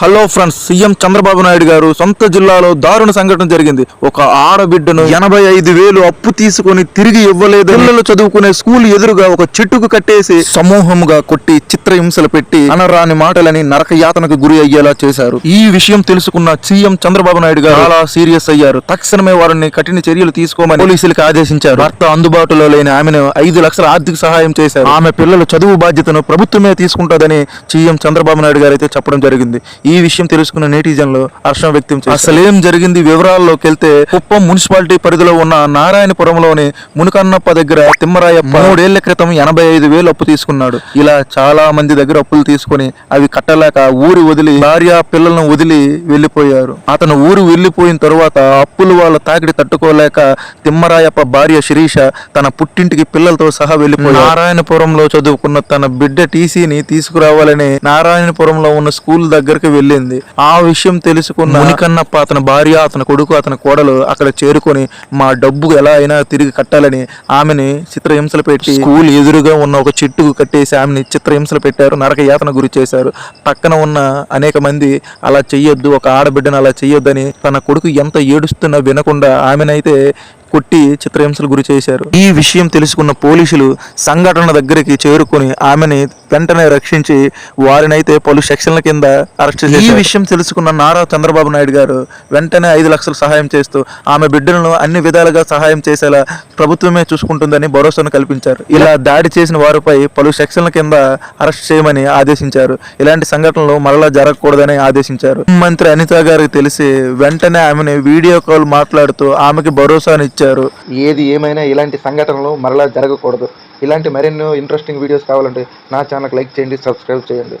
Hello friends CM Chandrababu Naidu garu సొంత జిల్లాలో దారుణ సంఘటన జరిగింది. ఒక ఆడబిడ్డను ఎనభై ఐదు వేలు అప్పు తీసుకొని తిరిగి ఇవ్వలేదు. పిల్లలు చదువుకునే స్కూల్ ఎదురుగా ఒక చెట్టుకు కట్టేసి సమూహంగా కొట్టి చిత్రహింసలు పెట్టి అనరాని మాటలని నరక యాతనకు గురి అయ్యేలా చేశారు. ఈ విషయం తెలుసుకున్న సీఎం చంద్రబాబు నాయుడు గారు చాలా సీరియస్ అయ్యారు. తక్షణమే వారిని కఠిన చర్యలు తీసుకోమని పోలీసులకు ఆదేశించారు. భర్త అందుబాటులో లేని ఆమెను ఐదు లక్షల ఆర్థిక సహాయం చేశారు. ఆమె పిల్లల చదువు బాధ్యతను ప్రభుత్వమే తీసుకుంటుందని సీఎం చంద్రబాబు నాయుడు గారు అయితే చెప్పడం జరిగింది. ఈ విషయం తెలుసుకున్న నేటిజన్లు హర్షం వ్యక్తం చేశారు. అసలేం జరిగింది వివరాల్లోకి వెళ్తే కుప్పం మున్సిపాలిటీ పరిధిలో ఉన్న నారాయణపురంలోని మునికన్నప్ప దగ్గర తిమ్మరాయప్ప మూడేళ్ళ క్రితం ఎనభై ఐదు వేలు అప్పు తీసుకున్నాడు. ఇలా చాలా మంది దగ్గర అప్పులు తీసుకొని అవి కట్టలేక ఊరి వదిలి భార్య పిల్లలను వదిలి వెళ్ళిపోయారు అతను ఊరు వెళ్ళిపోయిన తరువాత అప్పులు వాళ్ళ తాకిడి తట్టుకోలేక తిమ్మరాయప్ప భార్య శిరీష తన పుట్టింటికి పిల్లలతో సహా వెళ్ళిపోయారు నారాయణపురంలో చదువుకున్న తన బిడ్డ టీసీని తీసుకురావాలని నారాయణపురంలో ఉన్న స్కూల్ దగ్గరికి వెళ్ళింది. ఆ విషయం తెలుసుకున్న మునికన్నప్ప అతని భార్య అతని కొడుకు అతని కోడలు అక్కడ చేరుకొని మా డబ్బు ఎలా అయినా తిరిగి కట్టాలని ఆమెని చిత్రహింసలు పెట్టి స్కూల్ ఎదురుగా ఉన్న ఒక చెట్టుకు కట్టేసి ఆమెని చిత్రహింసలు పెట్టారు. నరక యాతన గురి చేశారు. పక్కన ఉన్న అనేక మంది అలా చెయ్యొద్దు ఒక ఆడబిడ్డను అలా చెయ్యొద్దని తన కొడుకు ఎంత ఏడుస్తున్నా వినకుండా ఆమెనైతే కొట్టి చిత్రహింసలు గురి చేశారు. ఈ విషయం తెలుసుకున్న పోలీసులు సంఘటన దగ్గరికి చేరుకొని ఆమెని వెంటనే రక్షించి వారినైతే పలు సెక్షన్ల కింద అరెస్ట్ చేశారు. ఈ విషయం తెలుసుకున్న నారా చంద్రబాబు నాయుడు గారు వెంటనే ఐదు లక్షలు సహాయం చేస్తూ ఆమె బిడ్డలను అన్ని విధాలుగా సహాయం చేసేలా ప్రభుత్వమే చూసుకుంటుందని భరోసాను కల్పించారు. ఇలా దాడి చేసిన వారిపై పలు సెక్షన్ల కింద అరెస్ట్ చేయమని ఆదేశించారు. ఇలాంటి సంఘటనలు మరలా జరగకూడదని ఆదేశించారు. మంత్రి అనిత గారికి తెలిసి వెంటనే ఆమెను వీడియో కాల్ మాట్లాడుతూ ఆమెకి భరోసాను ఇచ్చారు. ఏది ఏమైనా ఇలాంటి సంఘటనలు మరలా జరగకూడదు. ఇలాంటి మరెన్నో ఇంట్రెస్టింగ్ వీడియోస్ కావాలంటే నా ఛానల్కి లైక్ చేయండి సబ్స్క్రైబ్ చేయండి.